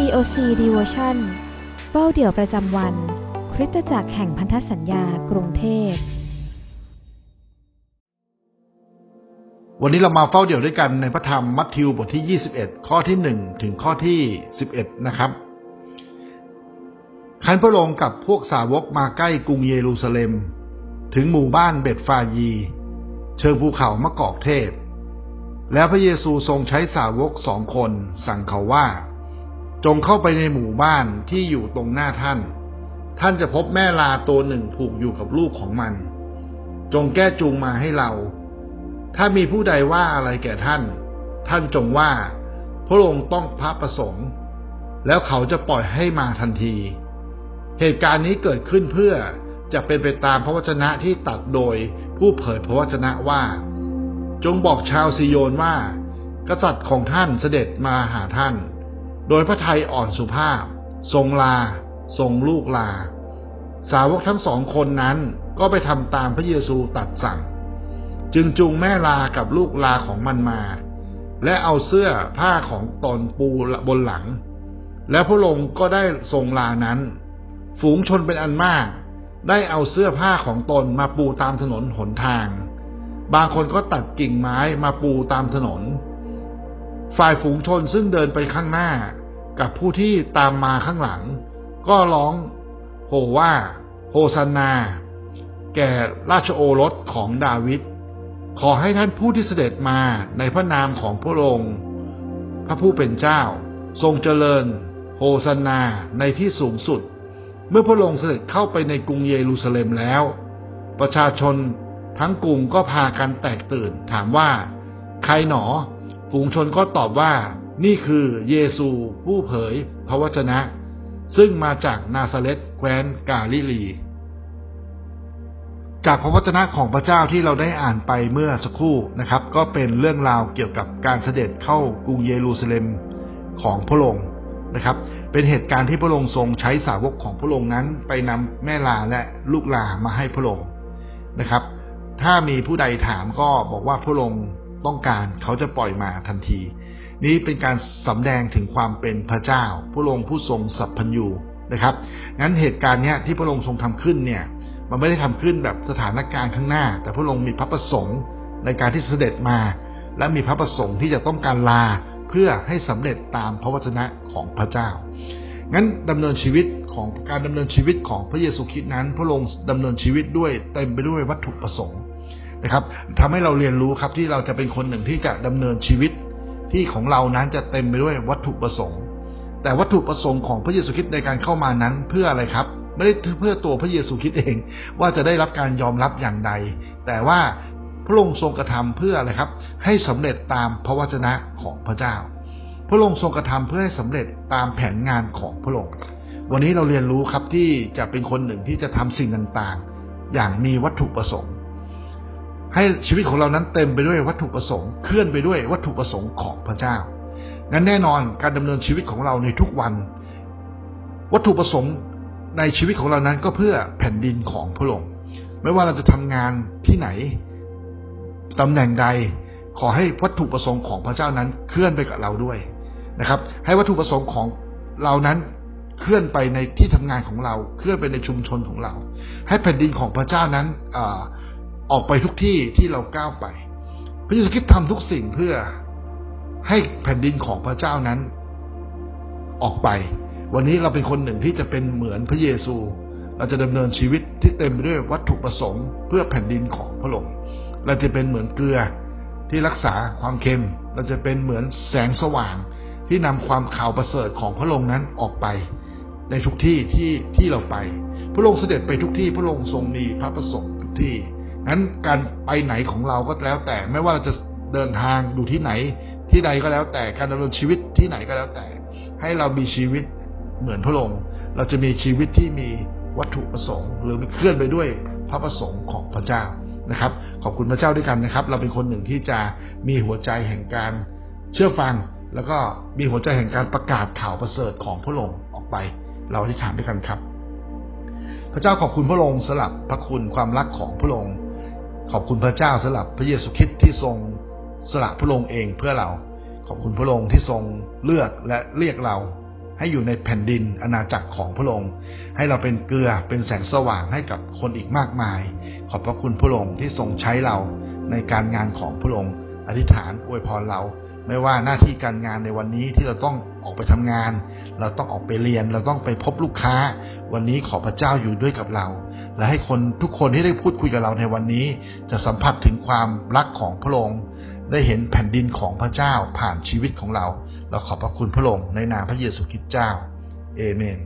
COC Devotion เฝ้าเดี่ยวประจำวัน คริสตจักรแห่งพันธสัญญากรุงเทพ วันนี้เรามาเฝ้าเดี่ยวด้วยกันในพระธรรมมัทธิวบทที่ 21 ข้อที่ 1 ถึงข้อที่ 11 นะครับขันพระองค์กับพวกสาวกมาใกล้กรุงเยรูซาเล็ม ถึงหมู่บ้านเบ็ดฟายี เชิงภูเขามะกอกเทศแล้วพระเยซูทรงใช้สาวกสองคนสั่งเขาว่า จงเข้าไปในหมู่บ้านที่อยู่ตรงหน้าท่าน ท่านจะพบแม่ลาตัวหนึ่งผูกอยู่กับลูกของมัน จงแก้จูงมาให้เรา ถ้ามีผู้ใดว่าอะไรแก่ท่าน ท่านจงว่า พระองค์ต้องพระประสงค์ แล้วเขาจะปล่อยให้มาทันที เหตุการณ์นี้เกิดขึ้นเพื่อจะเป็นไปตามพระวจนะที่ตัดโดยผู้เผยพระวจนะว่า จงบอกชาวซิโยนว่า กษัตริย์ของท่านเสด็จมาหาท่าน โดยพระไทยอ่อนสุภาพ ทรงลา ทรงลูกลา สาวกทั้งสองคนนั้นก็ไปทำตามพระเยซูตัดสั่ง จึงจูงแม่ลากับลูกลาของมันมา และเอาเสื้อผ้าของตนปูบนหลัง และพระองค์ก็ได้ทรงลานั้น ฝูงชนเป็นอันมาก ได้เอาเสื้อผ้าของตนมาปูตามถนนหนทาง บางคนก็ตัดกิ่งไม้มาปูตามถนน ฝ่ายฝูงชนซึ่งเดินไปข้างหน้า กับผู้ที่ตามมาข้างหลัง ก็ร้องโหว่า โฮซานา แก่ราชโอรสของดาวิดขอให้ท่านผู้ที่เสด็จมาในพระนามของพระองค์พระผู้เป็นเจ้า ทรงเจริญ โฮซานาในที่สูงสุด เมื่อพระองค์เสด็จเข้าไปในกรุงเยรูซาเล็มแล้ว ประชาชนทั้งกรุงก็พากันแตกตื่นถามว่า ใครหนอ ฝูงชนก็ตอบว่า นี่คือเยซูผู้เผยพระวจนะ ซึ่งมาจากนาซาเรตแคว้นกาลิลี จากพระวจนะของพระเจ้าที่เราได้อ่านไปเมื่อสักครู่นะครับ ก็เป็นเรื่องราวเกี่ยวกับการเสด็จเข้ากรุงเยรูซาเล็มของพระองค์นะครับ เป็นเหตุการณ์ที่พระองค์ทรงใช้สาวกของพระองค์นั้น ไปนำแม่ลาและลูกลามาให้พระองค์นะครับ ถ้ามีผู้ใดถามก็บอกว่าพระองค์ ต้องการเขาจะปล่อยมาทันที นี้เป็นการสำแดงถึงความเป็นพระเจ้า พระองค์ผู้ทรงสัพพัญญูนะครับงั้นเหตุการณ์เนี้ยที่พระองค์ทรงทำขึ้นเนี่ยมันไม่ได้ทำขึ้นแบบสถานการณ์ข้างหน้า แต่พระองค์มีพระประสงค์ในการที่เสด็จมา และมีพระประสงค์ที่จะต้องการลาเพื่อให้สำเร็จตามพระวจนะของพระเจ้างั้นดำเนินชีวิตของการดำเนินชีวิตของพระเยซูคริสต์นั้น พระองค์ดำเนินชีวิตด้วยเต็มไปด้วยวัตถุประสงค์ นะครับทำให้เราเรียนรู้ครับที่เราจะเป็นคนหนึ่งที่จะดำเนินชีวิต ที่ของเรานั้นจะเต็มไปด้วยวัตถุประสงค์ แต่วัตถุประสงค์ของพระเยซูคริสต์ในการเข้ามานั้นเพื่ออะไรครับไม่ได้เพื่อตัวพระเยซูคริสต์เอง ว่าจะได้รับการยอมรับอย่างใด แต่ว่าพระองค์ทรงกระทำเพื่ออะไรครับ ให้สำเร็จตามพระวจนะของพระเจ้า พระองค์ทรงกระทำเพื่อให้สำเร็จตามแผนงานของพระองค์วันนี้เราเรียนรู้ครับที่จะเป็นคนหนึ่งที่จะทำสิ่งต่างๆ อย่างมีวัตถุประสงค์ ให้ชีวิตของเรานั้นเต็มไปด้วยวัตถุประสงค์เคลื่อนไปด้วยวัตถุประสงค์ของพระเจ้างั้นแน่นอนการดำเนินชีวิตของเราในทุกวัน วัตถุประสงค์ในชีวิตของเรานั้นก็เพื่อแผ่นดินของพระองค์ไม่ว่าเราจะทำงานที่ไหนตำแหน่งใด ขอให้วัตถุประสงค์ของพระเจ้านั้นเคลื่อนไปกับเราด้วยนะครับ ให้วัตถุประสงค์ของเรานั้นเคลื่อนไปในที่ทำงานของเรา เคลื่อนไปในชุมชนของเรา ให้แผ่นดินของพระเจ้านั้น ออกไปทุกที่ที่เราก้าวไป พระเยซูคริสต์ทำทุกสิ่งเพื่อให้แผ่นดินของพระเจ้านั้น ออกไป วันนี้เราเป็นคนหนึ่งที่จะเป็นเหมือนพระเยซู เราจะดำเนินชีวิตที่เต็มไปด้วยวัตถุประสงค์ เพื่อแผ่นดินของพระองค์เราจะเป็นเหมือนเกลือที่รักษาความเค็ม เราจะเป็นเหมือนแสงสว่าง ที่นำความข่าวประเสริฐของพระองค์นั้นออกไป ในทุกที่ที่ที่เราไป พระองค์เสด็จไปทุกที่พระองค์ทรงมีพระประสงค์ทุกที่ นั้นการไปไหนของเราก็แล้วแต่ ไม่ว่าเราจะเดินทางอยู่ที่ไหน ที่ใดก็แล้วแต่การดำเนินชีวิตที่ไหนก็แล้วแต่ ให้เรามีชีวิตเหมือนพระองค์เราจะมีชีวิตที่มีวัตถุประสงค์ หรือเคลื่อนไปด้วยพระประสงค์ของพระเจ้านะครับ ขอบคุณพระเจ้าด้วยกันนะครับ เราเป็นคนหนึ่งที่จะมีหัวใจแห่งการเชื่อฟัง แล้วก็มีหัวใจแห่งการประกาศข่าวประเสริฐของพระองค์ออกไป เราที่ถามด้วยกันครับ พระเจ้าขอบคุณพระองค์สำหรับพระคุณความรักของพระองค์ ขอบคุณพระเจ้าสำหรับพระเยซูคริสต์ที่ทรงสละพระองค์เองเพื่อเรา ขอบคุณพระองค์ที่ทรงเลือกและเรียกเรา ให้อยู่ในแผ่นดินอาณาจักรของพระองค์ ให้เราเป็นเกลือเป็นแสงสว่างให้กับคนอีกมากมาย ขอบพระคุณพระองค์ที่ทรงใช้เราในการงานของพระองค์อธิษฐานอวยพรเรา ไม่ว่าหน้าที่การงานในวันนี้ที่เราต้องออกไปทำงาน เราต้องออกไปเรียน เราต้องไปพบลูกค้า วันนี้ขอพระเจ้าอยู่ด้วยกับเรา และให้คนทุกคนที่ได้พูดคุยกับเราในวันนี้ จะสัมผัสถึงความรักของพระองค์ได้เห็นแผ่นดินของพระเจ้าผ่านชีวิตของเรา เราขอบพระคุณพระองค์ในนามพระเยซูคริสต์เจ้า เอเมน